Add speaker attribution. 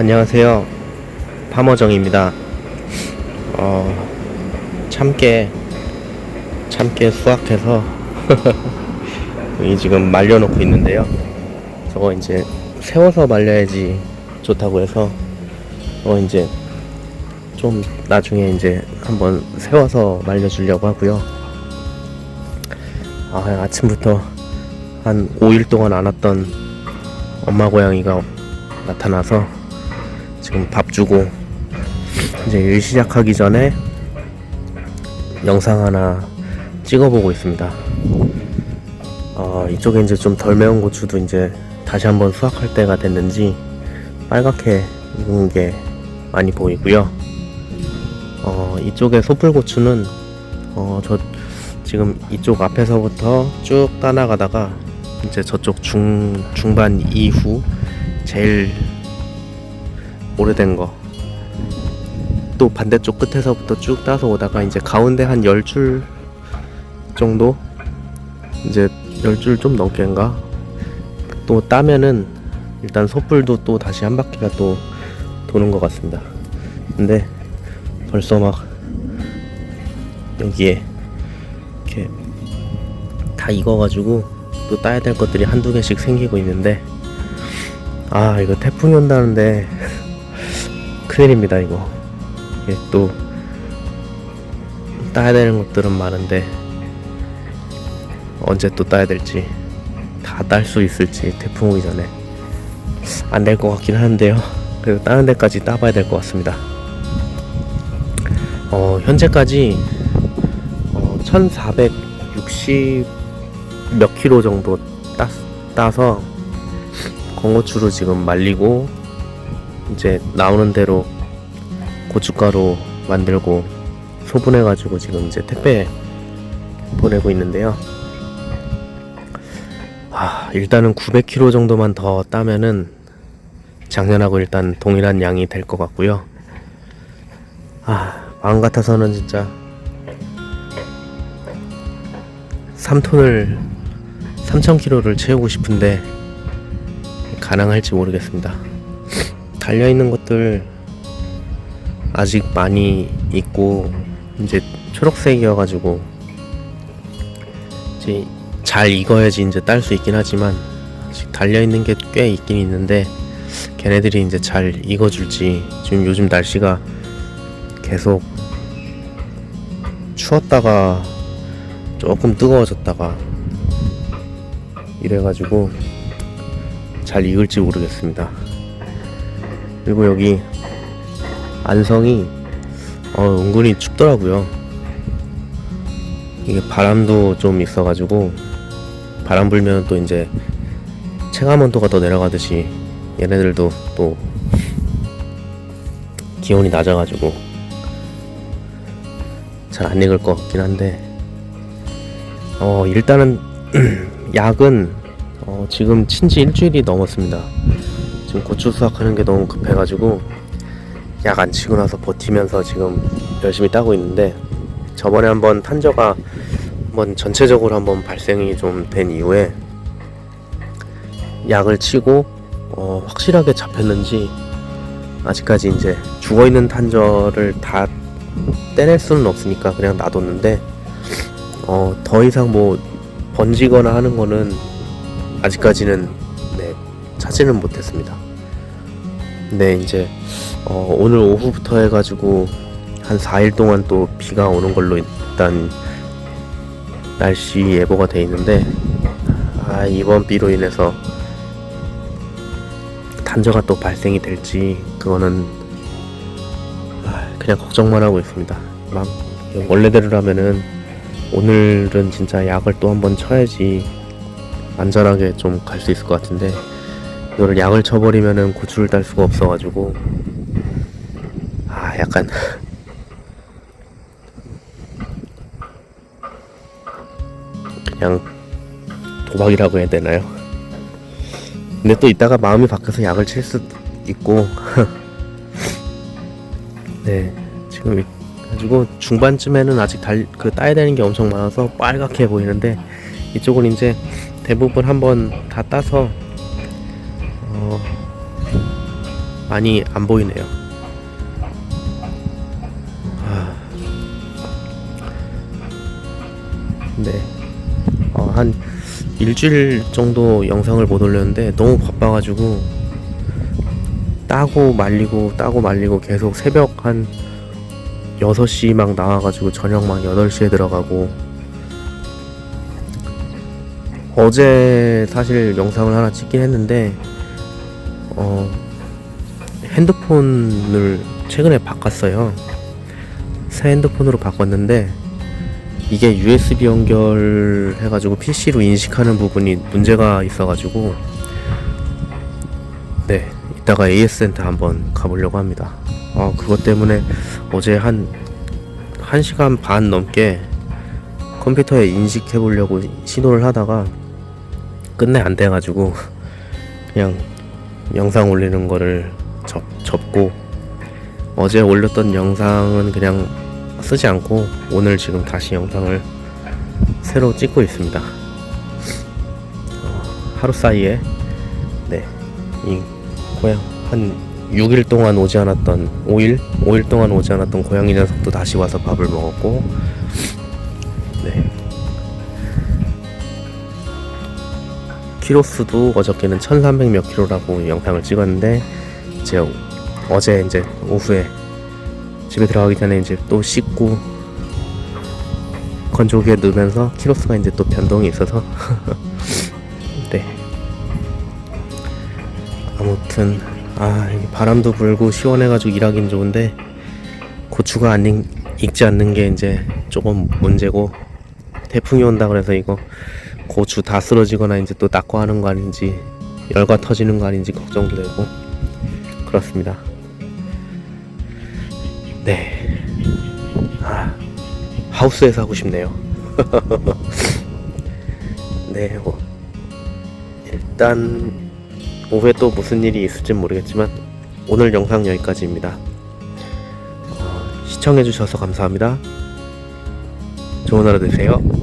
Speaker 1: 안녕하세요. 파머정입니다. 어, 참깨, 참깨 수확해서 여기 지금 말려놓고 있는데요. 저거 이제 세워서 말려야지 좋다고 해서 어 이제 좀 나중에 이제 한번 세워서 말려주려고 하고요. 아, 아침부터 한 5일 동안 안 왔던 엄마 고양이가 나타나서 지금 밥 주고 이제 일 시작하기 전에 영상 하나 찍어보고 있습니다. 어, 이쪽에 이제 좀 덜 매운 고추도 이제 다시 한번 수확할 때가 됐는지 빨갛게 익은 게 많이 보이고요. 어, 이쪽에 소풀고추는 어, 저 지금 이쪽 앞에서부터 쭉 따라가다가 이제 저쪽 중 중반 이후 제일 오래된 거. 또 반대쪽 끝에서부터 쭉 따서 오다가 이제 가운데 한 10줄 정도 이제 10줄 좀 넘게인가 또 따면은 일단 솥불도 또 다시 한 바퀴가 또 도는 것 같습니다. 근데 벌써 막 여기에 이렇게 다 익어가지고 또 따야 될 것들이 한두 개씩 생기고 있는데 아 이거 태풍이 온다는데 큰일입니다 이거. 이게 또 따야 되는 것들은 많은데 언제 또 따야 될지 다 딸 수 있을지 태풍 오기 전에 안 될 것 같긴 하는데요. 그래도 다른 데까지 따봐야 될 것 같습니다. 어 현재까지 어, 1460몇 킬로 정도 따, 따서 건고추로 지금 말리고 이제 나오는 대로 고춧가루 만들고 소분해 가지고 지금 이제 택배 보내고 있는데요. 아, 일단은 900kg 정도만 더 따면은 작년하고 일단 동일한 양이 될 것 같고요. 아, 마음 같아서는 진짜 3톤을 3,000kg를 채우고 싶은데 가능할지 모르겠습니다. 달려 있는 것들 아직 많이 있고 이제 초록색이어가지고 이제 잘 익어야지 이제 딸 수 있긴 하지만 아직 달려 있는 게 꽤 있긴 있는데 걔네들이 이제 잘 익어줄지 지금 요즘 날씨가 계속 추웠다가 조금 뜨거워졌다가 이래가지고 잘 익을지 모르겠습니다. 그리고 여기 안성이 어, 은근히 춥더라고요. 이게 바람도 좀 있어가지고 바람 불면 또 이제 체감 온도가 더 내려가듯이 얘네들도 또 기온이 낮아가지고 잘 안 익을 것 같긴 한데 어 일단은 약은 어, 지금 친지 일주일이 넘었습니다. 지금 고추 수확하는 게 너무 급해가지고 약 안 치고 나서 버티면서 지금 열심히 따고 있는데 저번에 한번 탄저가 한번 전체적으로 한번 발생이 좀 된 이후에 약을 치고 어, 확실하게 잡혔는지 아직까지 이제 죽어 있는 탄저를 다 떼낼 수는 없으니까 그냥 놔뒀는데 어, 더 이상 뭐 번지거나 하는 거는 아직까지는 네, 찾지는 못했습니다. 근데 이제 어, 오늘 오후부터 해가지고 한 4일 동안 또 비가 오는 걸로 일단 날씨 예보가 돼 있는데 아 이번 비로 인해서 단저가 또 발생이 될지 그거는 아, 그냥 걱정만 하고 있습니다. 막 원래대로라면은 오늘은 진짜 약을 또 한 번 쳐야지 안전하게 좀 갈 수 있을 것 같은데 이거를 약을 쳐버리면은 고추를 딸 수가 없어가지고. 아 약간. 그냥 도박이라고 해야 되나요? 근데 또 이따가 마음이 바뀌어서 약을 칠 수도 있고. 네 지금 가지고 중반쯤에는 아직 달 그 따야 되는 게 엄청 많아서 빨갛게 보이는데 이쪽은 이제 대부분 한번 다 따서 어 많이 안 보이네요. 아, 네. 어, 한 일주일 정도 영상을 못 올렸는데 너무 바빠가지고 따고 말리고 따고 말리고 계속 새벽 한 6시 막 나와가지고 저녁 막 8시에 들어가고 어제 사실 영상을 하나 찍긴 했는데 어 핸드폰을 최근에 바꿨어요. 새 핸드폰으로 바꿨는데 이게 USB 연결해가지고 PC로 인식하는 부분이 문제가 있어가지고 네 이따가 AS 센터 한번 가보려고 합니다. 어 그것 때문에 어제 한 1시간 반 넘게 컴퓨터에 인식해 보려고 시도를 하다가 끝내 안 돼가지고 그냥 영상 올리는 거를 접, 접고 어제 올렸던 영상은 그냥 쓰지 않고 오늘 지금 다시 영상을 새로 찍고 있습니다. 어, 하루 사이에 네, 이 고양 한 6일 동안 오지 않았던 5일 5일 동안 오지 않았던 고양이 녀석도 다시 와서 밥을 먹었고 네. 키로수도 어저께는 1300몇 킬로라고 영상을 찍었는데 이제 어제 이제 오후에 집에 들어가기 전에 이제 또 씻고 건조기에 넣으면서 키로수가 이제 또 변동이 있어서. 네. 아무튼 아 바람도 불고 시원해가지고 일하긴 좋은데 고추가 안 익, 익지 않는 게 이제 조금 문제고 태풍이 온다 그래서 이거 고추 다 쓰러지거나 이제 또 닦고 하는 거 아닌지 열과 터지는 거 아닌지 걱정도 되고 그렇습니다. 네. 아, 하우스에서 하고 싶네요. 네. 뭐, 일단 오후에 또 무슨 일이 있을지 모르겠지만 오늘 영상 여기까지입니다. 어, 시청해주셔서 감사합니다. 좋은 하루 되세요.